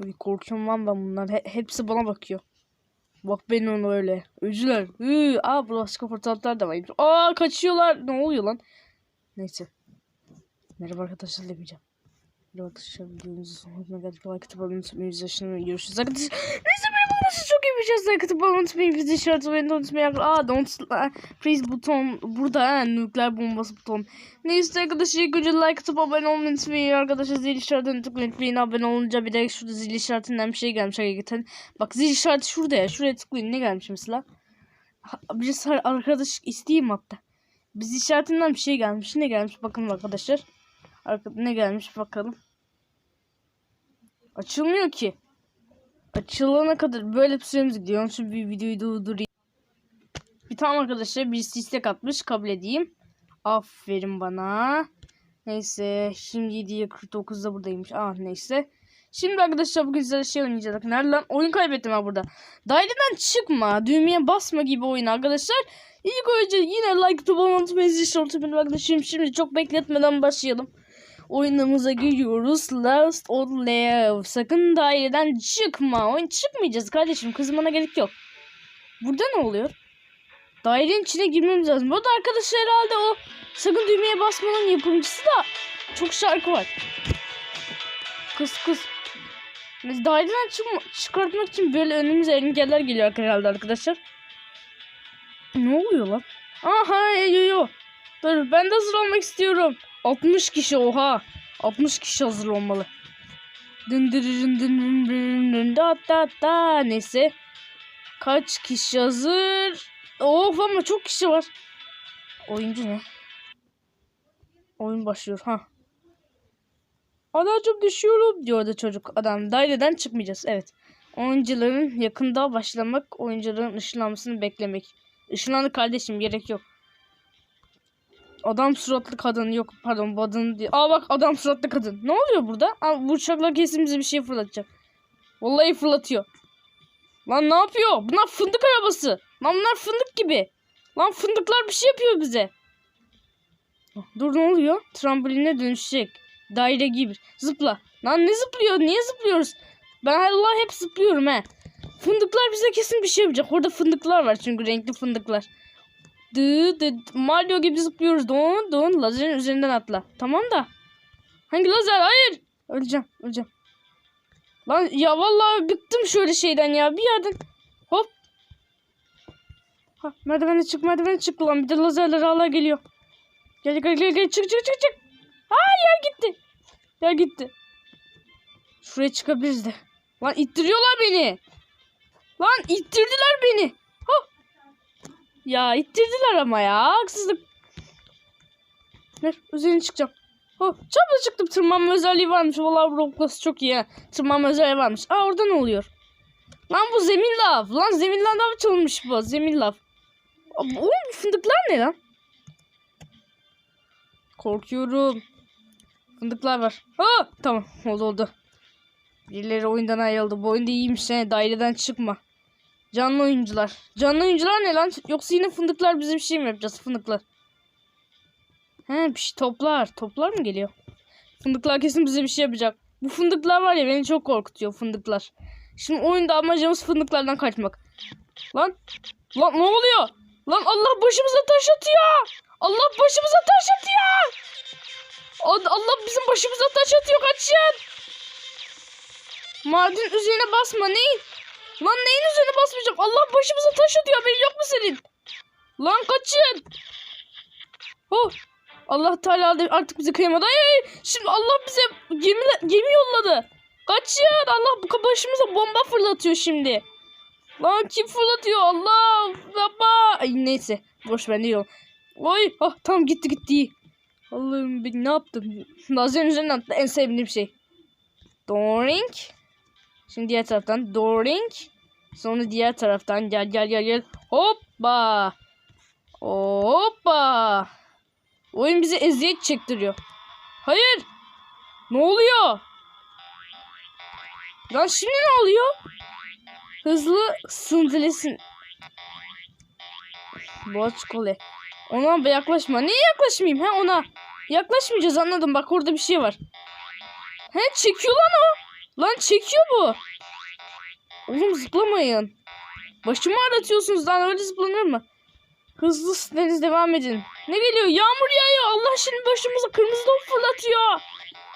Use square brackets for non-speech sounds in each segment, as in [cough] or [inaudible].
Böyle korkuyorum lan ben bunlar. He- hepsi bana bakıyor. Bak ben onu öyle. Öcüler. Hı, aa başka fotoğraflar da var. Aa kaçıyorlar. Ne oluyor lan? Neyse. Merhaba arkadaşlar demeyeceğim. Merhaba arkadaşlar. Videomuzu sonuna geldik. Like atıp abone olmayı yaşını görüşürüz. Arkadaşlar neyse arkadaşlar. Çok iyi bir şey. Like atıp abone olmayı bizi işaret beni de unutmayın. Aa don't please buton. Burada ha, nükleer bombası buton. Neyse arkadaşlar ilk önce like atıp abone olmayı unutmayın. Arkadaşlar zil işaretini tıklayın. unutmayın. Abone olunca bir de şurada zil işaretinden bir şey gelmiş. Hakikaten. Bak zil işareti şurada ya. Şuraya tıklayın. Ne gelmiş mesela? Birisi arkadaş isteyeyim hatta. Biz işaretinden bir şey gelmiş. Ne gelmiş bakın arkadaşlar. Arkada ne gelmiş bakalım. Açılmıyor ki. Açılana kadar böyle süremiz gidiyor. İçin bir videoyu durdurayım. Bir tane arkadaşlar birisi istek atmış. Kabul edeyim. Aferin bana. Neyse. Şimdi 7'ye 49'da buradaymış. Ah neyse. Şimdi arkadaşlar bugün size şey oynayacağız. Nerede lan? Oyun kaybettim ha burada. Daireden çıkma. Düğmeye basma gibi oyun arkadaşlar. İlk önce yine like to unutmayın. Zil arkadaşım. Şimdi çok bekletmeden başlayalım oyunumuza giriyoruz. Last on Live. Sakın daireden çıkma. Oyun çıkmayacağız kardeşim. Kızmana gerek yok. Burada ne oluyor? Dairenin içine girmemiz lazım. Burada arkadaşlar herhalde o sakın düğmeye basmanın yapımcısı da çok şarkı var. Kız kız. Biz daireden çıkma, çıkartmak için böyle önümüze engeller geliyor herhalde arkadaşlar. Ne oluyor lan? Aha yo yo. Dur ben de hazır olmak istiyorum. 60 kişi oha. 60 kişi hazır olmalı. Dın dın dın dın dın dın dın da da da. Neyse. Kaç kişi hazır? Of ama çok kişi var. Oyuncu ne? Oyun başlıyor ha. Adacım düşüyorum diyor da çocuk adam. Daireden çıkmayacağız evet. Oyuncuların yakında başlamak, oyuncuların ışınlanmasını beklemek. Işınlandı kardeşim gerek yok. Adam suratlı kadın yok pardon kadın diye. Aa bak adam suratlı kadın. Ne oluyor burada? Aa, bu uçaklar kesin bize bir şey fırlatacak. Vallahi fırlatıyor. Lan ne yapıyor? Bunlar fındık arabası. Lan bunlar fındık gibi. Lan fındıklar bir şey yapıyor bize. Dur ne oluyor? Tramboline dönüşecek. Daire gibi. Zıpla. Lan ne zıplıyor? Niye zıplıyoruz? Ben Allah hep zıplıyorum he. Fındıklar bize kesin bir şey yapacak. Orada fındıklar var çünkü renkli fındıklar. Dı dı Mario gibi zıplıyoruz. Don don lazerin üzerinden atla. Tamam da. Hangi lazer? Hayır. Öleceğim. Öleceğim. Lan ya vallahi bıktım şöyle şeyden ya. Bir yerden hop. Ha, merdivene çık merdivene çık lan. Bir de lazerler hala geliyor. Gel gel gel gel çık çık çık çık. Ha ya gitti. Ya gitti. Şuraya çıkabiliriz de. Lan ittiriyorlar beni. Lan ittirdiler beni. Ya ittirdiler ama ya. Haksızlık. Ver üzerine çıkacağım. Oh, çabuk çıktım. Tırmanma özelliği varmış. Vallahi Roblox çok iyi. ha. Tırmanma özelliği varmış. Aa orada ne oluyor? Lan bu zemin lav. Lan zemin lav çalınmış bu. Zemin lav. Oğlum fındıklar ne lan? Korkuyorum. Fındıklar var. Aa, tamam oldu oldu. Birileri oyundan ayrıldı. Bu oyunda iyiymiş. He. Daireden çıkma. Canlı oyuncular. Canlı oyuncular ne lan? Yoksa yine fındıklar bize bir şey mi yapacağız? Fındıklar. He bir şey toplar. Toplar mı geliyor? Fındıklar kesin bize bir şey yapacak. Bu fındıklar var ya beni çok korkutuyor fındıklar. Şimdi oyunda amacımız fındıklardan kaçmak. Lan. Lan ne oluyor? Lan Allah başımıza taş atıyor. Allah başımıza taş atıyor. Allah bizim başımıza taş atıyor. Kaçın. Maden üzerine basma. Neyin? Lan neyin üzerine basmayacağım? Allah başımıza taş atıyor. Haberin yok mu senin? Lan kaçın. Oh. Allah Teala artık bizi kıyamadı. Ay. Şimdi Allah bize gemi, gemi yolladı. Kaçın. Allah başımıza bomba fırlatıyor şimdi. Lan kim fırlatıyor? Allah. Baba. Ay neyse. Boş ver değil o. Oy. Ah tamam gitti gitti. Allah'ım ben ne yaptım? [laughs] Lazerin üzerinden attı. En sevdiğim şey. Doring. Şimdi diğer taraftan. Doring. Sonra diğer taraftan gel gel gel gel. Hoppa. Hoppa. Oyun bize eziyet çektiriyor. Hayır. Ne oluyor? Lan şimdi ne oluyor? Hızlı sıntılesin. Boğaç kole. Ona yaklaşma. Niye yaklaşmayayım he ona? Yaklaşmayacağız anladım. Bak orada bir şey var. He çekiyor lan o. Lan çekiyor bu. Oğlum zıplamayın. Başımı ağrıtıyorsunuz lan öyle zıplanır mı? Hızlı deniz devam edin. Ne geliyor? Yağmur yağıyor. Allah şimdi başımıza kırmızı top fırlatıyor.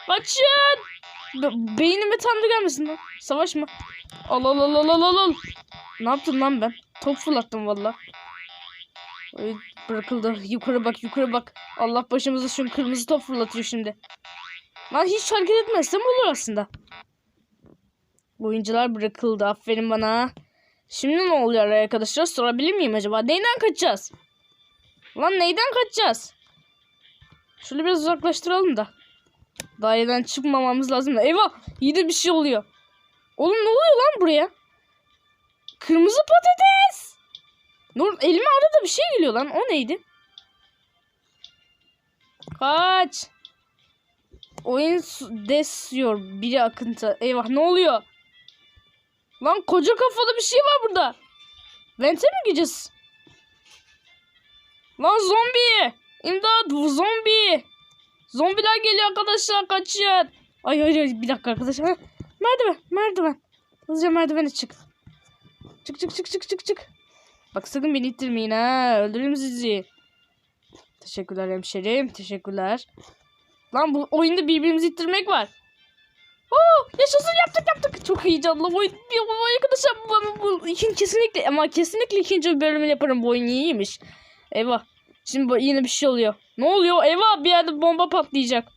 Kaçın. Be beynime tanrı gelmesin lan. Savaş mı? Al al al al al al, al. Ne yaptım lan ben? Top fırlattım valla. Ay, Bırakıldı. Yukarı bak yukarı bak. Allah başımıza şu kırmızı top fırlatıyor şimdi. Lan hiç hareket etmezsem olur aslında. Oyuncular bırakıldı. Aferin bana. Şimdi ne oluyor arkadaşlar? Sorabilir miyim acaba? Neyden kaçacağız? Lan neyden kaçacağız? Şöyle biraz uzaklaştıralım da. Daireden çıkmamamız lazım da. Eyvah! Yine bir şey oluyor. Oğlum ne oluyor lan buraya? Kırmızı patates! Nur elime arada bir şey geliyor lan. O neydi? Kaç. Oyun desiyor. Biri akıntı. Eyvah ne oluyor? Lan koca kafalı bir şey var burada. Vente mi gideceğiz? Lan zombi. İmdat zombi. Zombiler geliyor arkadaşlar kaçın. Ay ay ay bir dakika arkadaşlar. Merdiven merdiven. Hızlıca merdivene çık. Çık çık çık çık çık çık. Bak sakın beni ittirmeyin ha. Öldürürüm sizi. Teşekkürler hemşerim. Teşekkürler. Lan bu oyunda birbirimizi ittirmek var. Oo, yaşasın yaptık yaptık. Çok heyecanlı bu oyun. Arkadaşlar bu, bu, bu kesinlikle ama kesinlikle ikinci bölümünü yaparım. Bu oyun iyiymiş. Eyvah. Şimdi yine bir şey oluyor. Ne oluyor? Eyvah bir yerde bomba patlayacak.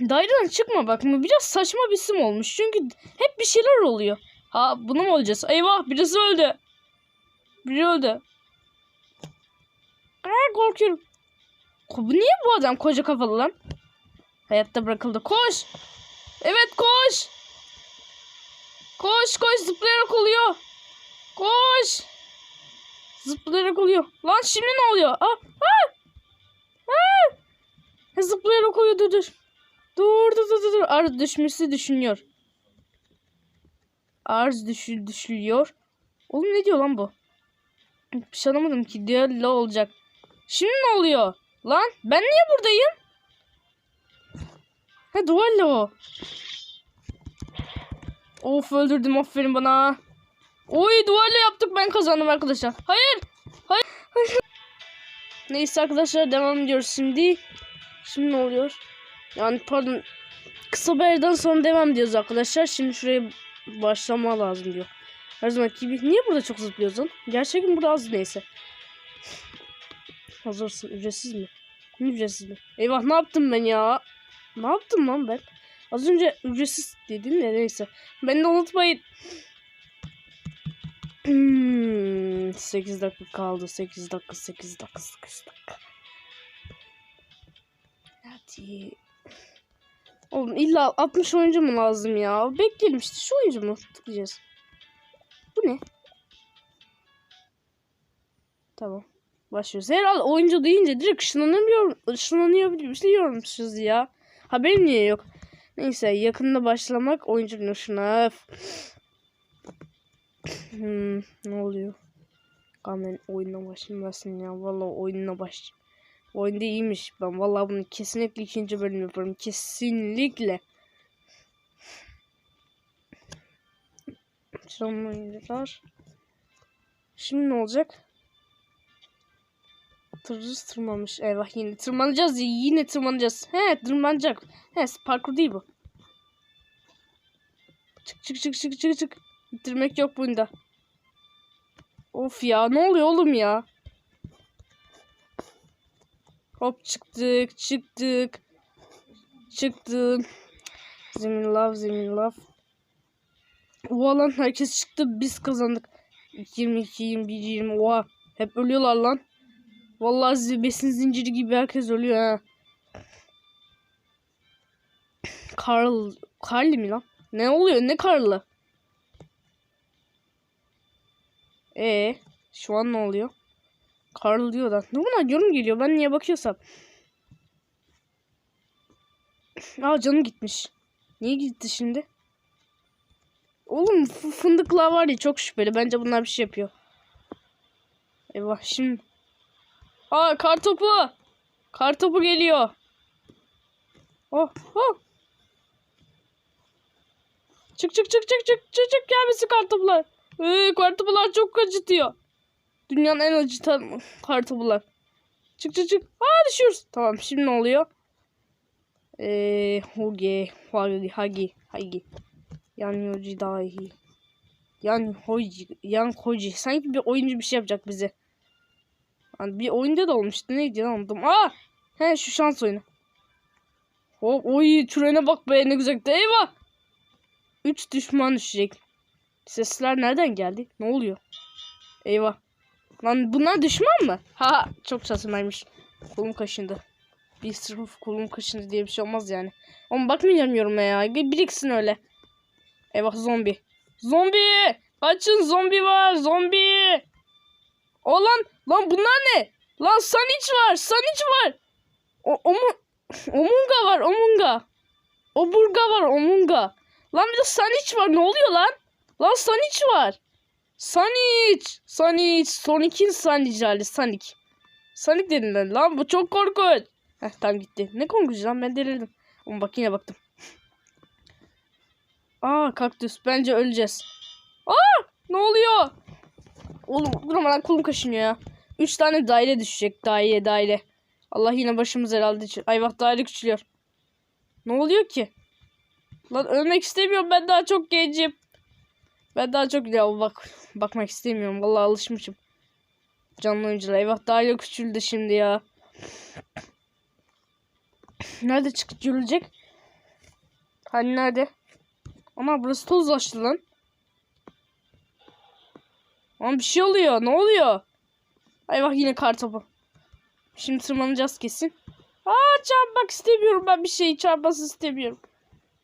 Daireden çıkma bak. Biraz saçma bir isim olmuş. Çünkü hep bir şeyler oluyor. Ha bunu mu olacağız? Eyvah birisi öldü. Biri öldü. Aa, korkuyorum. Ko- Bu niye bu adam koca kafalı lan? Hayatta bırakıldı. Koş. Evet koş. Koş koş zıplayarak oluyor. Koş. Zıplayarak oluyor. Lan şimdi ne oluyor? Aa, aa, aa. Zıplayarak oluyor dur. Dur dur dur dur, dur. Arz düşmesi düşünüyor. Arz düşü düşülüyor. Oğlum ne diyor lan bu? Bir şey anlamadım ki. Düello olacak. Şimdi ne oluyor? Lan ben niye buradayım? Ha duello. Of öldürdüm aferin bana. Oy duello yaptık ben kazandım arkadaşlar. Hayır. Hayır. [laughs] Neyse arkadaşlar devam ediyoruz şimdi. Şimdi ne oluyor? Yani pardon. Kısa bir aradan sonra devam ediyoruz arkadaşlar. Şimdi şuraya başlama lazım diyor. Her zaman gibi. Niye burada çok zıplıyoruz lan? Gerçekten burada az neyse. Hazırsın. Ücretsiz mi? Ücretsiz mi? Eyvah ne yaptım ben ya? Ne yaptım lan ben? Az önce ücretsiz dedim de neyse. Beni de unutmayın. Hmm, 8 dakika kaldı. 8 dakika, 8 dakika, 8 dakika. Hadi. Oğlum illa 60 oyuncu mu lazım ya? Bekleyelim işte şu oyuncu mu? Tıklayacağız. Bu ne? Tamam. Başlıyoruz. Herhalde oyuncu deyince direkt ışınlanıyor, ışınlanıyor biliyormuşuz ya. Haberim niye yok? Neyse yakında başlamak oyuncunun. Öf. Hmm, ne oluyor? Kamen oyuna başlamasın ya. Vallahi oyununa baş. Oyunda iyiymiş. Ben vallahi bunu kesinlikle ikinci bölüm yaparım. Kesinlikle. Canlı. Şimdi ne olacak? Tırcız tırmanmış. Eyvah yine tırmanacağız. Yine tırmanacağız. He tırmanacak. He parkur değil bu. Çık çık çık çık çık çık. Bitirmek yok bunda. Of ya ne oluyor oğlum ya? Hop çıktık çıktık. Çıktım. Zemin love zemin love. Oha lan herkes çıktı biz kazandık. 22 21 20 oha. Hep ölüyorlar lan. Vallahi besin zinciri gibi herkes ölüyor ha. Karl, Karli mi lan? Ne oluyor? Ne Karlı? E şu an ne oluyor? Karl diyor da. Ne buna yorum geliyor? Ben niye bakıyorsam? Aa canım gitmiş. Niye gitti şimdi? Oğlum fındıklar var ya çok şüpheli. Bence bunlar bir şey yapıyor. Eyvah şimdi. Aa kar topu. Kar topu geliyor. Oh oh. Çık çık çık çık çık çık çık gelmesin kartopular. Ee, kartopular çok acıtıyor. Dünyanın en acıtan kartopular. Çık çık çık. Aa düşüyoruz. Tamam şimdi ne oluyor? Eee Hoge, Hagi, Hagi, Hagi. Yan yoji dahi. Yan hoji, yan hoji. Sanki bir oyuncu bir şey yapacak bize. Yani bir oyunda da olmuştu. Neydi lan unuttum. Aa! He şu şans oyunu. Hop oy trene bak be ne güzel. Eyvah! Üç düşman düşecek. Sesler nereden geldi? Ne oluyor? Eyvah. Lan bunlar düşman mı? Ha çok saçmaymış. Kolum kaşındı. Bir sırf kolum kaşındı diye bir şey olmaz yani. Ama bakmayacağım yoruma ya. Biriksin öyle. Eyvah zombi. Zombi! Kaçın zombi var zombi! O lan lan bunlar ne? Lan Sanic var Sanic var. O, omu, omunga var omunga. Oburga var omunga. Lan bir de Sanic var ne oluyor lan? Lan Sanic var. Sonic! Sonic! Sonic'in Sonic hali Sonic. Sonic dedin lan. Lan bu çok korkunç. Heh tam gitti. Ne korkunç lan ben delirdim. Ama bak yine baktım. Aa kaktüs. Bence öleceğiz. Aa ne oluyor? Oğlum durma lan kolum kaşınıyor ya. Üç tane daire düşecek. Daire daire. Allah yine başımız herhalde. Ay bak daire küçülüyor. Ne oluyor ki? Lan ölmek istemiyorum ben daha çok gencim. Ben daha çok ya bak bakmak istemiyorum. Vallahi alışmışım. Canlı oyuncular. Eyvah daire küçüldü şimdi ya. Nerede çıkacak? Hani nerede? Ama burası tozlaştı lan. Ama bir şey oluyor. Ne oluyor? Ay bak yine kar topu. Şimdi tırmanacağız kesin. Aa çarpmak istemiyorum ben bir şeyi çarpması istemiyorum.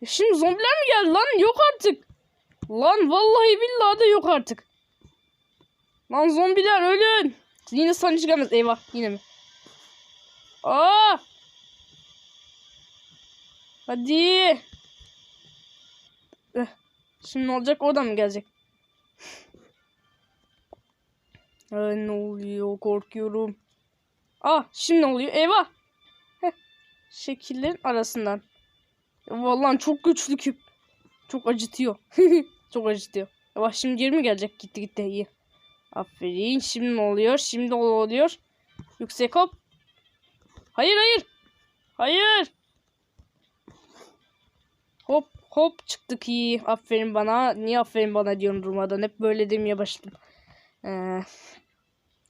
Ya şimdi zombiler mi geldi lan? Yok artık. Lan vallahi billahi de yok artık. Lan zombiler ölün. Yine sana çıkamaz. Eyvah yine mi? Aa! Hadi. Eh, Şimdi ne olacak? O da mı gelecek? [laughs] Ay, ne oluyor? Korkuyorum. Ah şimdi ne oluyor? Eyvah. Şekillerin arasından. Vallahi çok güçlü küp. Çok acıtıyor. [laughs] çok acıtıyor. Eyvah şimdi geri mi gelecek? Gitti gitti iyi. Aferin. Şimdi ne oluyor? Şimdi oluyor? Yüksek hop. Hayır hayır. Hayır. Hop çıktık iyi. Aferin bana. Niye aferin bana diyorum durmadan. Hep böyle demeye başladım. Ee,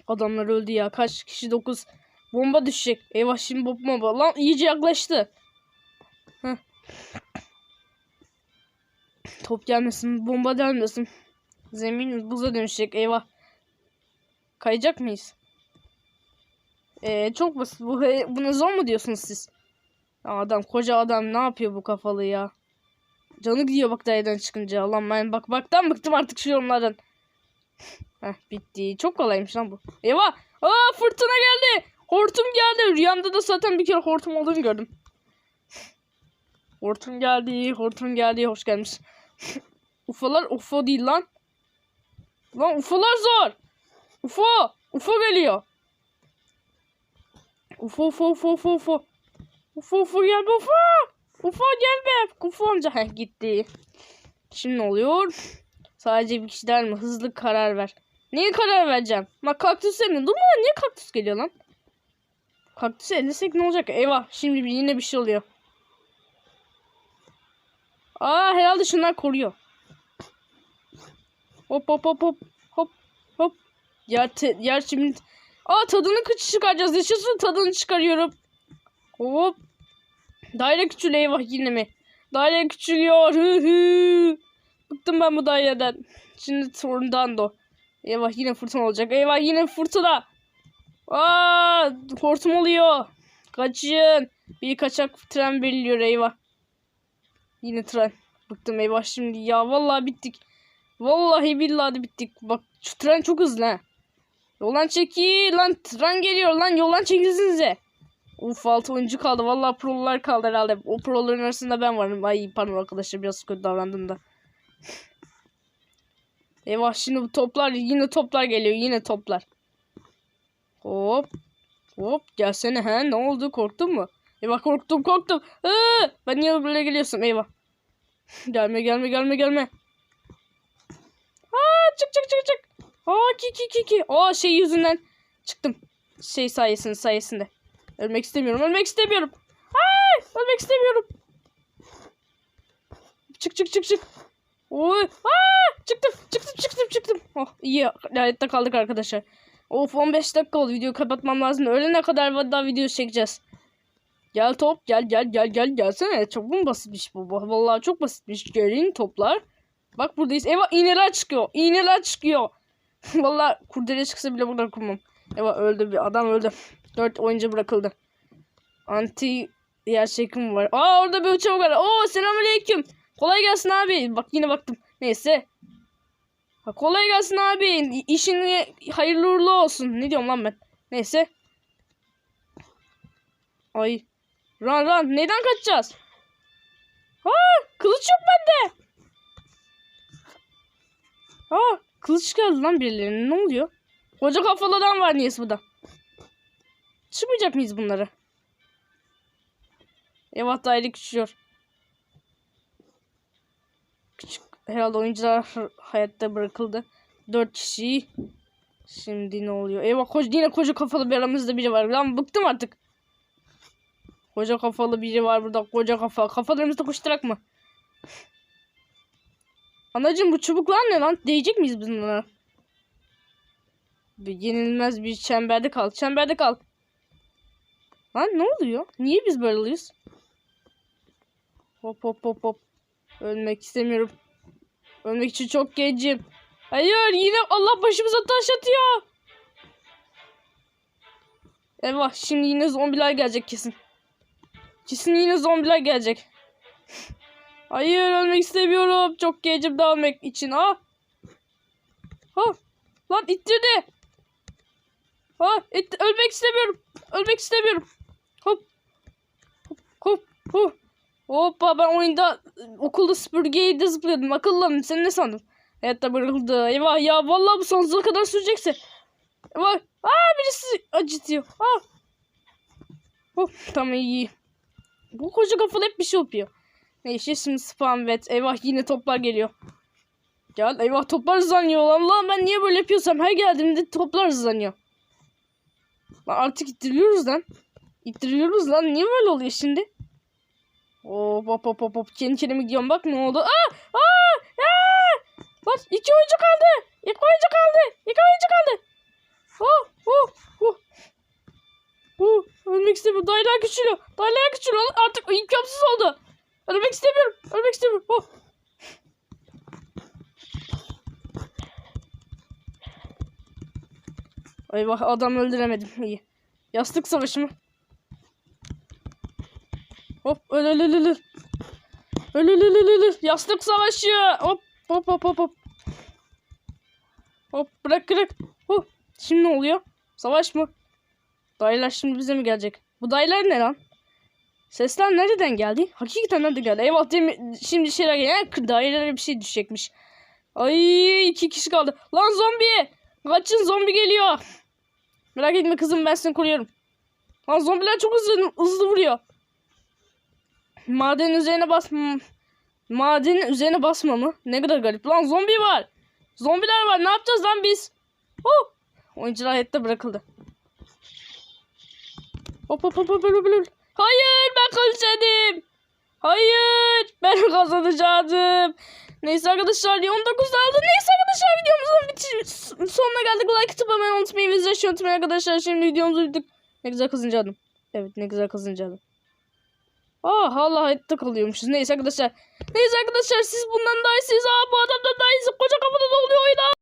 adamlar öldü ya. Kaç kişi? 9. Bomba düşecek. Eyvah şimdi bomba. Lan iyice yaklaştı. Top gelmesin. Bomba gelmesin. Zemin buza dönüşecek. Eyvah. Kayacak mıyız? Ee, çok basit. Bu, bunu zor mu diyorsunuz siz? Adam koca adam ne yapıyor bu kafalı ya? Canı gidiyor bak dayıdan çıkınca. Allah'ım ben bak baktan bıktım artık şu yorumlardan. [laughs] Heh bitti. Çok kolaymış lan bu. Eyvah. Aa fırtına geldi. Hortum geldi. Rüyamda da zaten bir kere hortum olduğunu gördüm. Hortum geldi. Hortum geldi. Hoş gelmiş. [laughs] Ufolar UFO değil lan. Lan UFO'lar zor. UFO. UFO geliyor. UFO UFO UFO UFO UFO. UFO UFO gel be UFO. UFO gel be. UFO amca. Gitti. Şimdi ne oluyor? Sadece bir kişi der mi? Hızlı karar ver. Neye karar vereceğim? Bak kaktüs mi? Dur lan niye kaktüs geliyor lan? Kaktüsü ellesek ne olacak? Eyvah şimdi yine bir şey oluyor. Aa herhalde şunlar koruyor. Hop hop hop hop hop hop. Yer, yer şimdi. Aa tadını kıç çıkaracağız. Yaşasın tadını çıkarıyorum. Hop. Daire küçül eyvah yine mi? Daire küçülüyor. Hı hı. Bıktım ben bu daireden. Şimdi Tornado. Eyvah yine fırtına olacak. Eyvah yine fırtına. Aa, hortum oluyor. Kaçın. Bir kaçak tren belirliyor eyvah. Yine tren. Bıktım eyvah şimdi ya. Vallahi bittik. Vallahi billahi bittik. Bak şu tren çok hızlı ha. Yoldan çekil lan tren geliyor lan yoldan çekilsinize. Uf 6 oyuncu kaldı. Vallahi prolar kaldı herhalde. O proların arasında ben varım. Ay pardon arkadaşlar biraz kötü davrandım da. Eyvah şimdi bu toplar yine toplar geliyor. Yine toplar. Hop. Hop gelsene he ne oldu korktun mu? Eyvah korktum korktum. Iı, ben niye böyle geliyorsun eyvah. Gelme gelme gelme gelme. Aa çık çık çık çık. Aa ki ki ki ki. Aa şey yüzünden çıktım. Şey sayesinde sayesinde. Ölmek istemiyorum. Ölmek istemiyorum. Aa ölmek istemiyorum. Çık çık çık çık. Oy. Aa çıktım çıktım çıktım çıktım. Oh iyi hayatta kaldık arkadaşlar. Of 15 dakika oldu videoyu kapatmam lazım. Ölene kadar daha video çekeceğiz. Gel top gel gel gel gel gelsene. Çok mu basitmiş bu? Vallahi çok basitmiş. Gelin toplar. Bak buradayız. Eyvah iğneler çıkıyor. İğneler çıkıyor. [laughs] Vallahi kurdele çıksa bile buradan kurmam. Eyvah öldü bir adam öldü. Dört oyuncu bırakıldı. Anti yer çekim var. Aa orada bir uçak var. Oo selamünaleyküm. Kolay gelsin abi. Bak yine baktım. Neyse. Ha, kolay gelsin abi. İşin hayırlı uğurlu olsun. Ne diyorum lan ben? Neyse. Ay. Run run. Neyden kaçacağız? Ha, kılıç yok bende. Ha, kılıç geldi lan birilerine. Ne oluyor? Koca kafalı adam var niyeyse burada. Çıkmayacak mıyız bunları? Eyvah daire küçülüyor. Küçük herhalde oyuncular hayatta bırakıldı. Dört kişi. Şimdi ne oluyor? Eyvah koca, yine koca kafalı bir aramızda biri var. Lan bıktım artık. Koca kafalı biri var burada. Koca kafa. Kafalarımızda koşturak mı? [laughs] Anacım bu çubuklar ne lan? Değecek miyiz biz bunlara? Bir yenilmez bir çemberde kal. Çemberde kal. Lan ne oluyor? Niye biz böyle oluyoruz? Hop hop hop hop. Ölmek istemiyorum. Ölmek için çok gencim. Hayır yine Allah başımıza taş atıyor. Eyvah şimdi yine zombiler gelecek kesin. Kesin yine zombiler gelecek. [laughs] Hayır ölmek istemiyorum. Çok gencim daha ölmek için. Ha. Ha. Lan ittirdi. Ha, it ölmek istemiyorum. Ölmek istemiyorum. Hop. Hop hop hop. Hoppa ben oyunda okulda süpürgeyi zıplıyordum. Akıllım sen ne sandın? Hayatta bırakıldı. Eyvah ya vallahi bu sonsuza kadar sürecekse. Eyvah. Aa birisi acıtıyor. Aa. Hop tamam iyi. Bu koca kafalı hep bir şey yapıyor. Neyse şimdi spam vet. Eyvah yine toplar geliyor. Gel eyvah toplar hızlanıyor lan. Lan ben niye böyle yapıyorsam her geldiğimde toplar hızlanıyor. Lan artık ittiriliyoruz lan. İttiriyoruz lan. Niye böyle oluyor şimdi? Hop hop hop hop hop. Kendi kendime gidiyorum bak ne oldu. Aa! Aa! Aa! Lan iki oyuncu kaldı. İki oyuncu kaldı. İki oyuncu kaldı. Oh oh oh. Oh, ölmek istemiyorum. Dayılar küçülüyor. Dayılar küçülüyor. Artık imkansız oldu. Ölmek istemiyorum. Ölmek istemiyorum. Oh. Eyvah adam öldüremedim. İyi. Yastık savaşı mı? Hop öl öl öl öl. öl. Öl öl öl öl. Yastık savaşı. Hop hop hop hop hop. Hop bırak bırak. Hop. Şimdi ne oluyor? Savaş mı? Dayılar şimdi bize mi gelecek? Bu dayılar ne lan? Sesler nereden geldi? Hakikaten nereden geldi? Eyvah demin, şimdi şeyler geliyor. Dayılara bir şey düşecekmiş. Ay iki kişi kaldı. Lan zombi! Kaçın zombi geliyor. Merak etme kızım ben seni koruyorum. Lan zombiler çok hızlı, hızlı vuruyor. Madenin üzerine bas... Hmm. Madenin üzerine basma mı? Ne kadar garip. Lan zombi var. Zombiler var. Ne yapacağız lan biz? Oh! Oyuncular hayatta bırakıldı. Hop hop hop hop hop hop. Hayır ben kazandım. Hayır ben [laughs] kazanacaktım. Neyse arkadaşlar 19 aldı. Neyse arkadaşlar videomuzun bitir sonuna geldik. Like atıp hemen unutmayın. Zil unutmayın arkadaşlar. Şimdi videomuzu bitirdik. Ne güzel kazanacaktım. Evet ne güzel kazanacaktım. Aa hala hayatta kalıyormuşuz. Neyse arkadaşlar. Neyse arkadaşlar siz bundan daha iyisiniz. Aa bu adamdan daha iyisi. Koca kafadan oluyor oyuna.